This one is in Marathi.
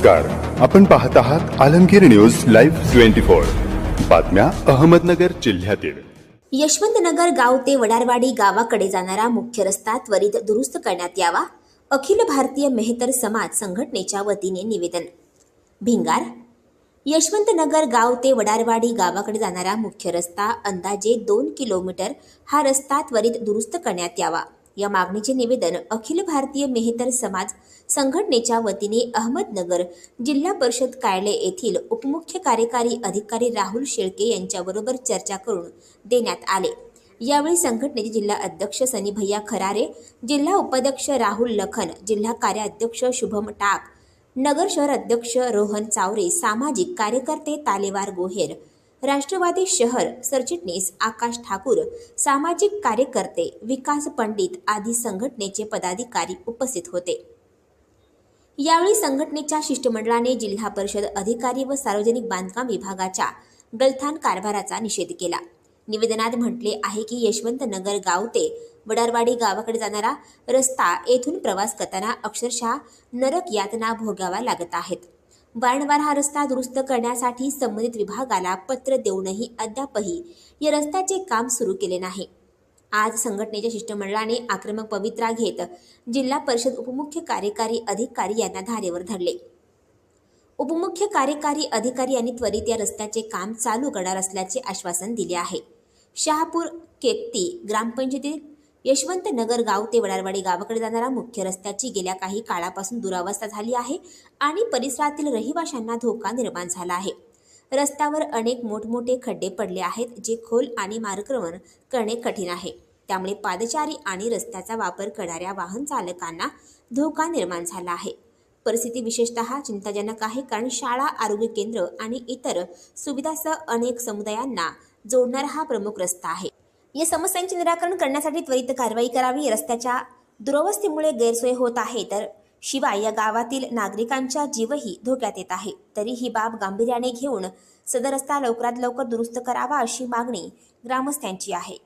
नमस्कार. आपण पाहत आहात Alamgir news live twenty four. बातम्या अहमदनगर जिल्ह्यातील. यशवंतनगर गाव ते वडारवाडी गावाकडे जाणारा मुख्य रस्ता त्वरित दुरुस्त करण्यात यावा अखिल भारतीय मेहतर समाज संघटनेच्या वतीने निवेदन. भिंगार. यशवंतनगर गाव ते वडारवाडी गावाकडे जाणारा मुख्य रस्ता अंदाजे दोन किलोमीटर हा रस्ता त्वरित दुरुस्त करण्यात यावा. या मागणीचे निवेदन अखिल भारतीय मेहतर समाज संघटनेच्या वतीने अहमदनगर जिल्हा परिषद कार्यालय येथील उपमुख्य कार्यकारी अधिकारी राहुल शेळके यांच्याबरोबर चर्चा करून देण्यात आले. यावेळी संघटनेचे जिल्हा अध्यक्ष सनी भैया खरारे जिल्हा उपाध्यक्ष राहुल लखन जिल्हा कार्याध्यक्ष शुभम टाक नगर शहर अध्यक्ष रोहन चावरे सामाजिक कार्यकर्ते तालेवार गोहेर राष्ट्रवादी शहर सरचिटणीस आकाश ठाकूर सामाजिक कार्यकर्ते विकास पंडित आदी संघटनेचे पदाधिकारी उपस्थित होते. यावेळी संघटनेच्या शिष्टमंडळाने जिल्हा परिषद अधिकारी व सार्वजनिक बांधकाम विभागाच्या गलथान कारभाराचा निषेध केला. निवेदनात म्हटले आहे की यशवंतनगर गाव ते वडारवाडी गावाकडे जाणारा रस्ता येथून प्रवास करताना अक्षरशः नरक यातना भोगावा लागत आहेत. वारंवार हा रस्ता दुरुस्त करण्यासाठी संबंधित विभागाला पत्र देऊनही अद्यापही या रस्त्याचे काम सुरू केले नाही. आज संघटनेच्या शिष्टमंडळाने आक्रमक पवित्रा घेत जिल्हा परिषद उपमुख्य कार्यकारी अधिकारी यांना धारेवर धरले. उपमुख्य कार्यकारी अधिकारी यांनी त्वरित या रस्त्याचे काम चालू करणार असल्याचे आश्वासन दिले आहे. शहापूर केकती ग्रामपंचायतीत यशवंत नगर गाव ते वडारवाडी गावाकडे जाणारा मुख्य रस्त्याची गेल्या काही काळापासून दुरावस्था झाली आहे आणि परिसरातील रहिवाशांना धोका निर्माण झाला आहे. रस्त्यावर अनेक मोठमोठे खड्डे पडले आहेत जे खोल आणि मार्गक्रमण करणे कठीण आहे. त्यामुळे पादचारी आणि रस्त्याचा वापर करणाऱ्या वाहन चालकांना धोका निर्माण झाला आहे. परिस्थिती विशेषतः चिंताजनक आहे कारण शाळा आरोग्य केंद्र आणि इतर सुविधासह अनेक समुदायांना जोडणारा हा प्रमुख रस्ता आहे. या समस्यांचे निराकरण करण्यासाठी त्वरित कारवाई करावी. रस्त्याच्या दुरवस्थेमुळे गैरसोय होत आहे. तर शिवाय या गावातील नागरिकांच्या जीवही धोक्यात येत आहे. तरी ही बाब गांभीर्याने घेऊन सदर रस्ता लवकरात लवकर दुरुस्त करावा अशी मागणी ग्रामस्थांची आहे.